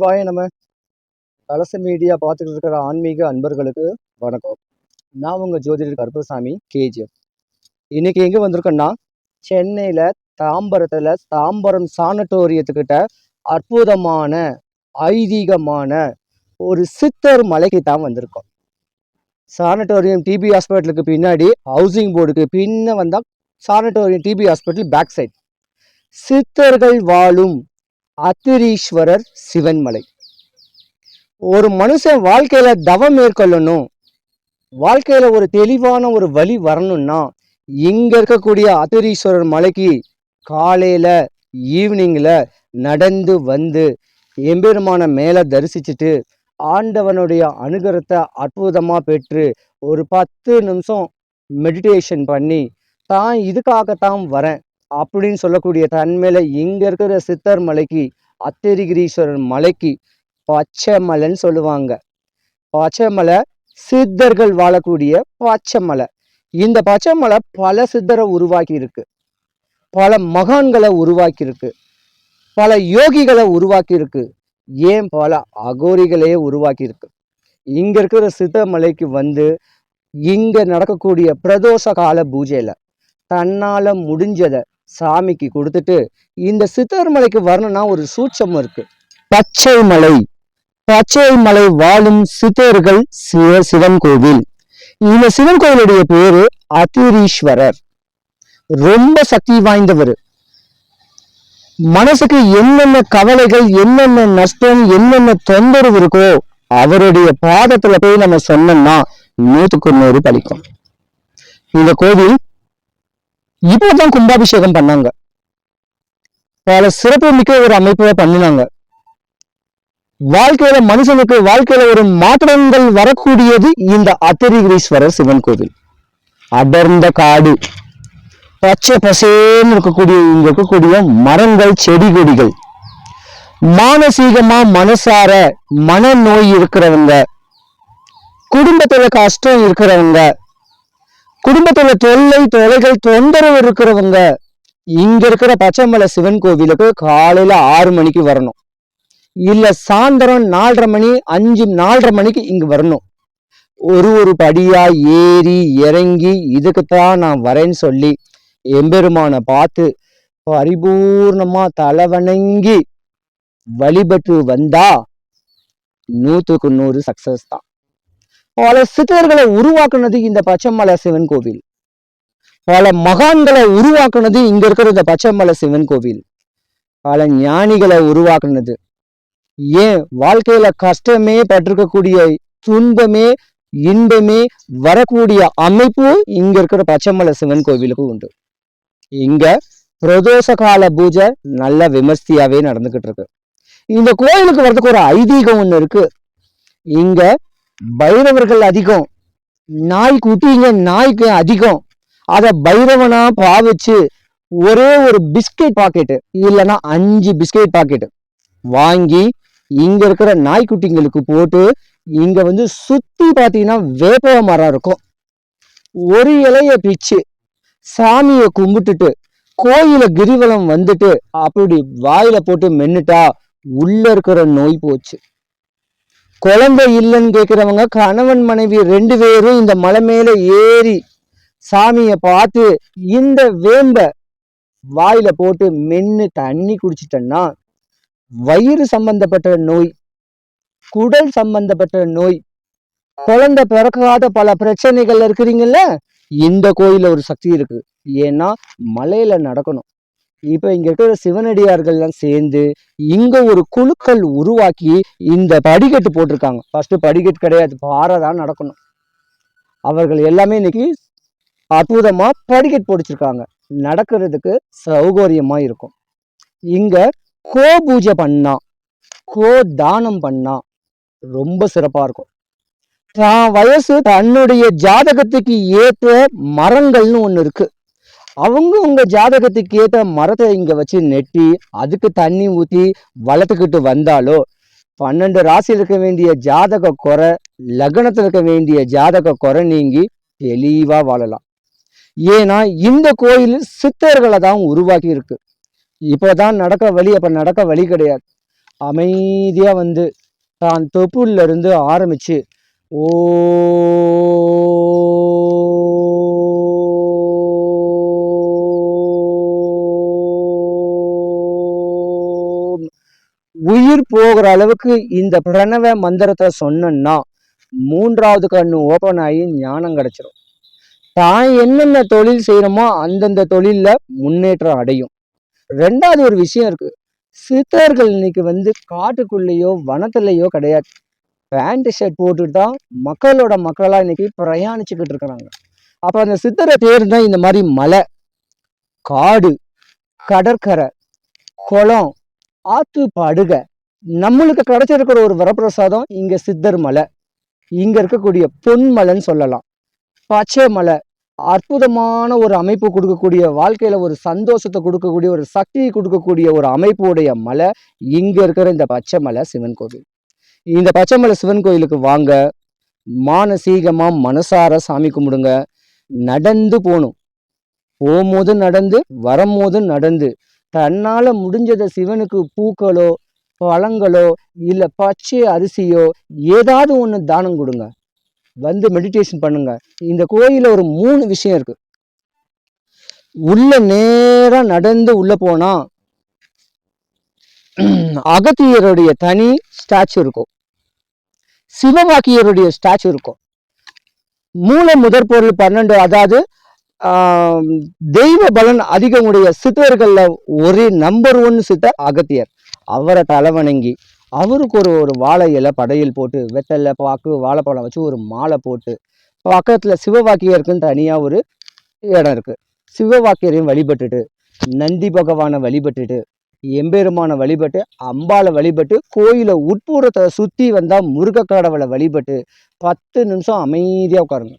சிவாய நம்ம கலச மீடியா பார்த்துட்டு இருக்கிற ஆன்மீக அன்பர்களுக்கு வணக்கம். நான் உங்கள் ஜோதிடர் கருப்பசாமி கேஜிஎஃப் இன்னைக்கு எங்கே வந்திருக்கோன்னா சென்னையில் தாம்பரத்தில் தாம்பரம் சானட்டோரியத்துக்கிட்ட அற்புதமான ஐதீகமான ஒரு சித்தர் மலைக்கு தான் வந்திருக்கோம். சானட்டோரியம் டிபி ஹாஸ்பிட்டலுக்கு பின்னாடி ஹவுசிங் போர்டுக்கு பின்ன வந்தால் sanatorium TB hospital back side சித்தர்கள் வாழும் அத்திரீஸ்வரர் சிவன்மலை. ஒரு மனுஷன் வாழ்க்கையில தவம் மேற்கொள்ளணும். வாழ்க்கையில ஒரு தெளிவான ஒரு வழி வரணும்னா இங்க இருக்கக்கூடிய அத்திரீஸ்வரர் மலைக்கு காலையில ஈவினிங்ல நடந்து வந்து எம்பெருமான மேலே தரிசிச்சுட்டு ஆண்டவனுடைய அனுகிரத்தை அற்புதமாக பெற்று ஒரு பத்து நிமிஷம் மெடிடேஷன் பண்ணி தான் இதுக்காகத்தான் வரேன். அப்படின்னு சொல்லக்கூடிய தன்மையில் இங்கே இருக்கிற சித்தர் மலைக்கு அத்திரிகிரீஸ்வரர் மலைக்கு பச்சை மலைன்னு சொல்லுவாங்க. பச்சை மலை சித்தர்கள் வாழக்கூடிய பச்சை மலை. இந்த பச்சை மலை பல சித்தரை உருவாக்கி இருக்கு பல மகான்களை உருவாக்கி இருக்கு பல யோகிகளை உருவாக்கி இருக்கு ஏன் பல அகோரிகளையே உருவாக்கி இருக்கு இங்க இருக்கிற சித்த மலைக்கு வந்து இங்க நடக்கக்கூடிய பிரதோஷ கால பூஜையில தன்னால முடிஞ்சதை சாமிக்கு கொடுத்துட்டு இந்த சித்தர் மலைக்கு வரணும்னா ஒரு சூட்சம் இருக்கு. பச்சை மலை. பச்சை மலை வாழும் சித்தர்கள் சிவ சிவன் கோவில். இந்த சிவன் கோவிலுடைய பேரு அதிரீஸ்வரர் ரொம்ப சக்தி வாய்ந்தவர். மனசுக்கு என்னென்ன கவலைகள் என்னென்ன நஷ்டம் என்னென்ன தொந்தரவு இருக்கோ அவருடைய பாதத்துல போய் நம்ம சொன்னோம்னா நூத்துக்கு நூறு பழிக்கும் இந்த கோவில் இப்பதான் கும்பாபிஷேகம் பண்ணாங்க. பல சிறப்பு மிக்க ஒரு அமைப்பை பண்ணினாங்க. வாழ்க்கையில மனுஷனுக்கு வாழ்க்கையில ஒரு மாற்றங்கள் வரக்கூடியது இந்த அத்திரிகிரீஸ்வரர் சிவன் கோவில். அடர்ந்த காடு பச்சை பசேன்னு இருக்கக்கூடிய இங்க இருக்கக்கூடிய மரங்கள் செடி கொடிகள். மானசீகமா மனசார மனநோய் இருக்கிறவங்க குடும்பத்துல கஷ்டம் இருக்கிறவங்க குடும்பத்துல தொல்லை தொலைகள் தொந்தரவு இருக்கிறவங்க இங்க இருக்கிற பச்சைமலை சிவன் கோவிலுக்கு காலையில ஆறு மணிக்கு வரணும். இல்ல சாயந்தரம் நாலரை மணி அஞ்சு நாலரை மணிக்கு இங்க வரணும். ஒரு ஒரு படியா ஏறி இறங்கி இதுக்குத்தான் நான் வரேன்னு சொல்லி எம்பெருமானை பார்த்து பரிபூர்ணமா தலை வணங்கி வழிபட்டு வந்தா நூத்துக்கு நூறு சக்சஸ் தான். பல சித்தர்களை உருவாக்குனது இந்த பச்சைமலை சிவன் கோவில். பல மகான்களை உருவாக்குனது இங்க இருக்கிற இந்த பச்சைமலை சிவன் கோவில். பல ஞானிகளை உருவாக்குனது. ஏன்? வாழ்க்கையில கஷ்டமே பட்டிருக்கக்கூடிய துன்பமே இன்பமே வரக்கூடிய அமைப்பு இங்க இருக்கிற பச்சைமலை சிவன் கோவிலுக்கு உண்டு. இங்க பிரதோஷ கால பூஜை நல்ல விமர்சையாவே நடந்துகிட்டு இருக்கு. இந்த கோயிலுக்கு வர்றதுக்கு ஒரு ஐதீகம் ஒன்று இருக்கு. இங்க பைரவர்கள் அதிகம். நாய் குட்டிங்க நாய்க்கு அதிகம். அதை பைரவனா பாவிச்சு ஒரே ஒரு பிஸ்கெட் பாக்கெட்டு இல்லைன்னா அஞ்சு பிஸ்கெட் பாக்கெட்டு வாங்கி இங்க இருக்கிற நாய்க்குட்டிங்களுக்கு போட்டு இங்க வந்து சுத்தி பார்த்தீங்கன்னா வேப்ப மரம் இருக்கும். ஒரு இலைய பிச்சு சாமியை கும்பிட்டுட்டு கோயில கிரிவலம் வந்துட்டு அப்படி வாயில போட்டு மென்னுட்டா உள்ள இருக்கிற நோய் போச்சு. குழந்தை இல்லைன்னு கேட்குறவங்க கணவன் மனைவி ரெண்டு பேரும் இந்த மலை மேலே ஏறி சாமியை பார்த்து இந்த வேம்ப வாயில போட்டு மென்னு தண்ணி குடிச்சிட்டோன்னா வயிறு சம்பந்தப்பட்ட நோய் குடல் சம்பந்தப்பட்ட நோய் குழந்தை பிறக்காத பல பிரச்சனைகள் இருக்கிறீங்கல்ல இந்த கோயிலில் ஒரு சக்தி இருக்கு. ஏன்னா மலையில நடக்கணும். இப்போ இங்கே இருக்கிற சிவனடியார்கள்லாம் சேர்ந்து இங்கே ஒரு குழுக்கள் உருவாக்கி இந்த படிக்கட்டு போட்டிருக்காங்க. ஃபஸ்ட்டு படிக்கட்டு கிடையாது பாறை தான் நடக்கணும். அவர்கள் எல்லாமே இன்னைக்கு அற்புதமாக படிக்கட்டு போடிச்சிருக்காங்க நடக்கிறதுக்கு சௌகரியமாக இருக்கும். இங்கே கோ பூஜை பண்ணா கோ தானம் பண்ணா ரொம்ப சிறப்பாக இருக்கும். தான் வயசு தன்னுடைய ஜாதகத்துக்கு ஏற்ற மரங்கள்னு ஒன்று இருக்குது அவங்க உங்க ஜாதகத்துக்கு ஏற்ற மரத்தை இங்க வச்சு நெட்டி அதுக்கு தண்ணி ஊற்றி வளர்த்துக்கிட்டு வந்தாலோ பன்னெண்டு ராசியில் இருக்க வேண்டிய ஜாதக குறை லக்னத்தில் இருக்க வேண்டிய ஜாதக குறை நீங்கி தெளிவாக வாழலாம். ஏன்னா இந்த கோயில் சித்தர்களை தான் உருவாக்கி இருக்கு. இப்பதான் நடக்க வழி அப்போ நடக்க வழி கிடையாது. அமைதியாக வந்து தான் தொப்புள்ள ஆரம்பித்து ஓ உயிர் போகிற அளவுக்கு இந்த பிரணவ மந்திரத்தை சொன்னோன்னா மூன்றாவது கண்ணு ஓபன் ஆகி ஞானம் கிடைச்சிரும். தான் என்னென்ன தொழில் செய்யறோமோ அந்தந்த தொழிலில் முன்னேற்றம் அடையும். ரெண்டாவது ஒரு விஷயம் இருக்கு. சித்தர்கள் இன்னைக்கு வந்து காட்டுக்குள்ளேயோ வனத்துலையோ கிடையாது. பேண்ட் ஷர்ட் போட்டுட்டு தான் மக்களோட மக்களா இன்னைக்கு பிரயாணிச்சுக்கிட்டு இருக்கிறாங்க. அப்ப அந்த சித்தரை பேர் தான் இந்த மாதிரி மலை காடு கடற்கரை குளம் ஆத்து நம்மளுக்கு கிடைச்சிருக்கிற ஒரு வரப்பிரசாதம் இங்க சித்தர் மலை. இங்க இருக்கக்கூடிய பொன்மலைன்னு சொல்லலாம். பச்சை மலை. அற்புதமான ஒரு அமைப்பு கொடுக்கக்கூடிய வாழ்க்கையில ஒரு சந்தோஷத்தை கொடுக்கக்கூடிய ஒரு சக்தியை கொடுக்கக்கூடிய ஒரு அமைப்புடைய மலை இங்க இருக்கிற இந்த பச்சை மலை சிவன் கோவில். இந்த பச்சை மலை சிவன் கோயிலுக்கு வாங்க. மானசீகமா மனசார சாமி கும்பிடுங்க. நடந்து போகணும் போகும்போது நடந்து வரும்போது நடந்து தன்னால் முடிஞ்சதை சிவனுக்கு பூக்களோ பழங்களோ இல்லை பச்சை அரிசியோ ஏதாவது ஒன்று தானம் கொடுங்க. வந்து மெடிடேஷன் பண்ணுங்க. இந்த கோயிலில் ஒரு மூணு விஷயம் இருக்கு. உள்ள நேராக நடந்து உள்ள போனா அகத்தியருடைய தனி ஸ்டாச்சு இருக்கும். சிவபாக்கியருடைய ஸ்டாச்சு இருக்கும். மூல முதற் பொருள் பன்னெண்டு அதாவது தெய்வ பலன் அதிகம் உடைய ஒரே நம்பர் ஒன் சித்தர் அகத்தியர். அவரை தலைவணங்கி அவருக்கு ஒரு ஒரு வாழை இலை படையல் போட்டு வெத்தலை பாக்கு வாழைப்பழம் வச்சு ஒரு மாலை போட்டு பக்கத்தில் சிவவாக்கியருக்குன்னு தனியாக ஒரு இடம் இருக்குது சிவவாக்கியரையும் வழிபட்டுட்டு நந்தி பகவானை வழிபட்டுட்டு எம்பெருமான வழிபட்டு அம்பாவை வழிபட்டு கோயிலை உட்புறத்தை சுத்தி வந்தா முருகக்கடவுளை வழிபட்டு பத்து நிமிஷம் அமைதியாக உட்காருங்க.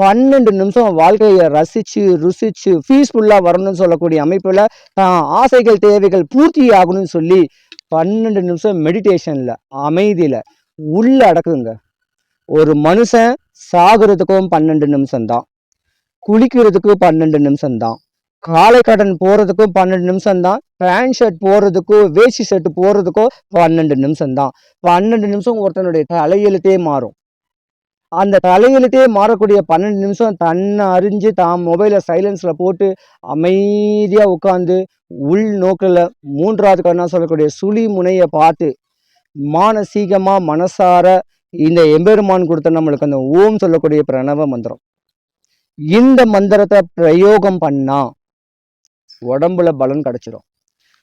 பன்னெண்டு நிமிஷம் வாழ்க்கையை ரசித்து ருசித்து பீஸ்ஃபுல்லாக வரணும்னு சொல்லக்கூடிய அமைப்பில் தான் ஆசைகள் தேவைகள் பூர்த்தி ஆகணும்னு சொல்லி பன்னெண்டு நிமிஷம் மெடிடேஷனில் அமைதியில் உள்ள அடக்குங்க. ஒரு மனுஷன் சாகுறதுக்கும் பன்னெண்டு நிமிஷம்தான் குளிக்கிறதுக்கும் பன்னெண்டு நிமிஷம் தான். காலை கடன் போகிறதுக்கும் பன்னெண்டு நிமிஷம் தான். பேண்ட் ஷர்ட் போறதுக்கும் வேஷ்டி ஷர்ட் போறதுக்கும் பன்னெண்டு நிமிஷம் தான். பன்னெண்டு நிமிஷம் ஒருத்தனுடைய தலையெழுத்தே மாறும். அந்த தலையெழுத்தே மாறக்கூடிய பன்னெண்டு நிமிஷம் தன்னை அறிஞ்சு தான் மொபைலை சைலன்ஸில் போட்டு அமைதியாக உட்காந்து உள் நோக்கில். மூன்றாவது கண்ணா சொல்லக்கூடிய சுழி முனையை பார்த்து மானசீகமாக மனசார இந்த எம்பெருமான் கொடுத்த நம்மளுக்கு அந்த ஓம் சொல்லக்கூடிய பிரணவ மந்திரம். இந்த மந்திரத்தை பிரயோகம் பண்ணா உடம்புல பலன் கிடைச்சிடும்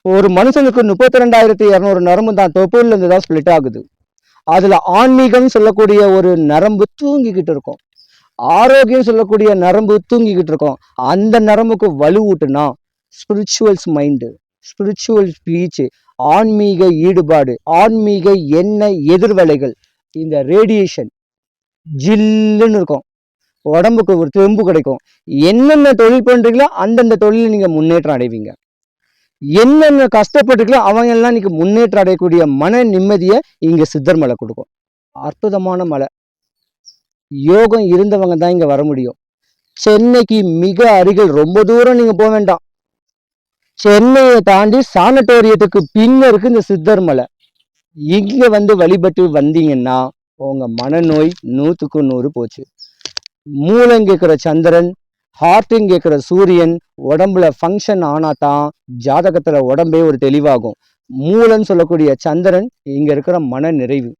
ஒரு மனுஷனுக்கு முப்பத்தி ரெண்டாயிரத்தி இரநூறு நரம்பு தான் தொப்புல இருந்து தான் ஸ்பிளிட் ஆகுது. அதுல ஆன்மீகம் சொல்லக்கூடிய ஒரு நரம்பு தூங்கிக்கிட்டு இருக்கும். ஆரோக்கியம் சொல்லக்கூடிய நரம்பு தூங்கிக்கிட்டு இருக்கும். அந்த நரம்புக்கு வலுவூட்டுனா ஸ்பிரிச்சுவல்ஸ் மைண்டு ஸ்பிரிச்சுவல் ஸ்பீச் ஆன்மீக ஈடுபாடு ஆன்மீக எண்ணெய் எதிர்வலைகள் இந்த ரேடியேஷன் ஜில்லுன்னு இருக்கும். உடம்புக்கு ஒரு தெம்பு கிடைக்கும். என்னென்ன தொழில் பண்றீங்களோ அந்தந்த தொழிலில் நீங்க முன்னேற்றம் அடைவீங்க. என்னென்ன கஷ்டப்பட்டுங்களோ அவங்க எல்லாம் இன்னைக்கு முன்னேற்றம் அடையக்கூடிய மன நிம்மதியை இங்கே சித்தர் மலை கொடுக்கும். அற்புதமான மலை. யோகம் இருந்தவங்க தான் இங்கே வர முடியும். சென்னைக்கு மிக அருகில் ரொம்ப தூரம் நீங்கள் போக வேண்டாம். சென்னையை தாண்டி சானட்டோரியத்துக்கு பின்னருக்கு இந்த சித்தர் மலை. இங்கே வந்து வழிபட்டு வந்தீங்கன்னா உங்கள் மனநோய் நூற்றுக்கு நூறு போச்சு. மூலம் கேட்கிற சந்திரன் ஹார்ட்டுன்னு கேட்குற சூரியன் உடம்புல ஃபங்க்ஷன் ஆனால் தான் ஜாதகத்தில் உடம்பே ஒரு தெளிவாகும். மூலன்னு சொல்லக்கூடிய சந்திரன் இங்கே இருக்கிற மன நிறைவு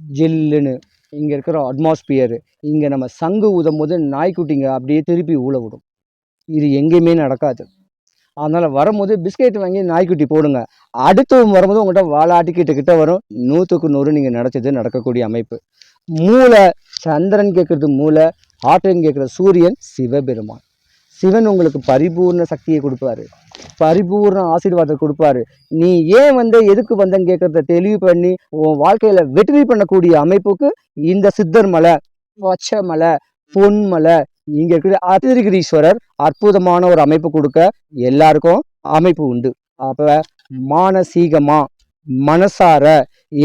ஜில்லுன்னு இங்கே இருக்கிற அட்மாஸ்பியர் இங்கே நம்ம சங்கு உதம் போது நாய்க்குட்டிங்க அப்படியே திருப்பி ஊழ விடும். இது எங்கேயுமே நடக்காது. அதனால் வரும்போது பிஸ்கெட் வாங்கி நாய்க்குட்டி போடுங்க. அடுத்து வரும்போது உங்கள்கிட்ட வாழாட்டிக்கிட்ட கிட்ட வரும். நூற்றுக்கு நூறு நீங்கள் நடச்சது நடக்கக்கூடிய அமைப்பு. மூளை சந்திரன் கேட்குறது மூளை ஆற்றன் கேட்குற சூரியன் சிவபெருமான். சிவன் உங்களுக்கு பரிபூர்ண சக்தியை கொடுப்பாரு. பரிபூர்ண ஆசீர்வாதத்தை கொடுப்பாரு. நீ ஏன் வந்து எதுக்கு வந்தேன்னு கேட்கறத தெளிவு பண்ணி உன் வாழ்க்கையில வெற்றி பண்ணக்கூடிய அமைப்புக்கு இந்த சித்தர் மலை பச்சை மலை பொன்மலை இங்க இருக்கிற அதிரிகிரீஸ்வரர் அற்புதமான ஒரு அமைப்பு கொடுக்க எல்லாருக்கும் அமைப்பு உண்டு. அப்ப மானசீகமா மனசார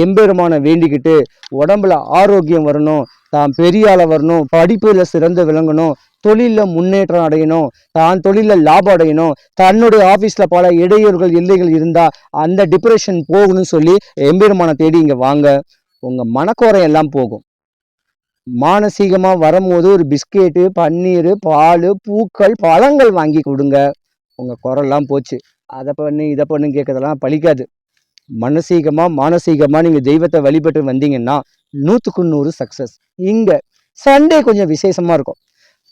எம்பெருமான வேண்டிக்கிட்டு உடம்புல ஆரோக்கியம் வரணும் தான் பெரியால வரணும் படிப்பில் சிறந்து விளங்கணும் தொழிலில் முன்னேற்றம் அடையணும் தான் தொழிலில் லாபம் அடையணும் தன்னுடைய ஆஃபீஸில் பல இடையூறுகள் இல்லைகள் இருந்தால் அந்த டிப்ரெஷன் போகணும்னு சொல்லி எம்பெருமானை தேடி இங்கே வாங்க. உங்கள் மனக்குறை எல்லாம் போகும். மானசீகமாக வரும்போது ஒரு பிஸ்கெட்டு பன்னீர் பால் பூக்கள் பழங்கள் வாங்கி கொடுங்க. உங்கள் குரல்லாம் போச்சு. அதை பண்ணு இதை பண்ணு கேட்கறதெல்லாம் பழிக்காது. மனசீகமாக மானசீகமாக நீங்கள் தெய்வத்தை வழிபட்டு வந்தீங்கன்னா நூற்றுக்கு நூறு சக்ஸஸ் இங்கே சண்டே கொஞ்சம் விசேஷமாக இருக்கும்.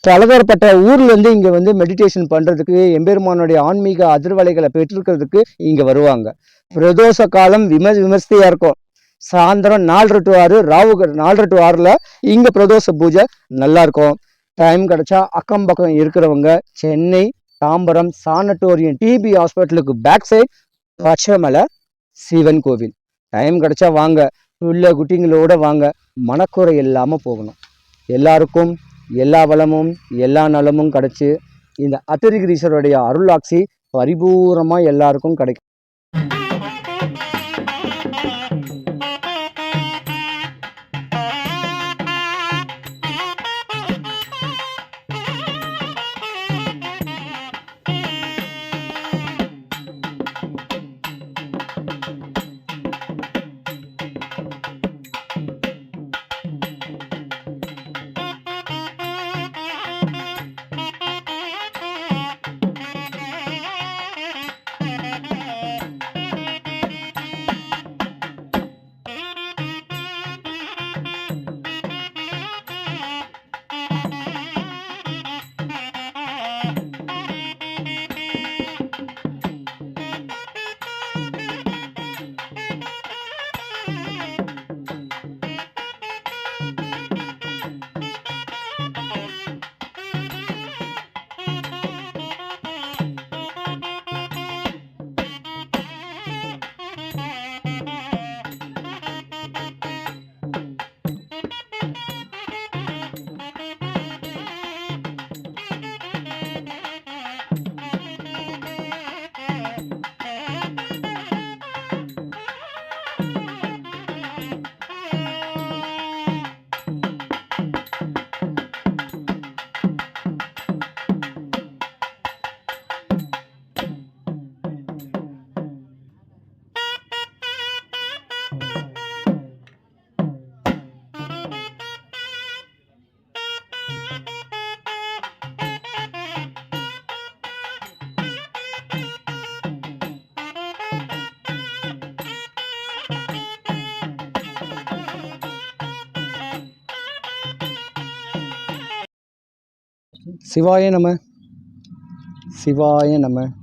பலதரப்பட்ட ஊர்லேருந்து இங்கே வந்து மெடிடேஷன் பண்ணுறதுக்கு எம்பெருமானுடைய ஆன்மீக அதிர்வலைகளை பெற்றிருக்கிறதுக்கு இங்கே வருவாங்க. பிரதோஷ காலம் விம விமர்சையாக இருக்கும். சாயந்தரம் நாலரை டு ஆறு ராவு நாலரை டு ஆறில் இங்கே பிரதோஷ பூஜை நல்லா இருக்கும். டைம் கிடச்சா அக்கம் பக்கம் இருக்கிறவங்க சென்னை தாம்பரம் சானட்டோரியம் டிபி ஹாஸ்பிட்டலுக்கு பேக் சைட் பச்சைமலை சிவன் கோவில். டைம் கிடச்சா வாங்க. உள்ள குட்டிங்களோட வாங்க. மனக்குறை இல்லாமல் போகணும். எல்லாருக்கும் எல்லா வளமும் எல்லா நலமும் கிடச்சி இந்த அத்திரிகிரீஸ்வருடைய அருளாட்சி பரிபூரமாக எல்லாருக்கும் கிடைக்கும். சிவாய நம. சிவாய நம.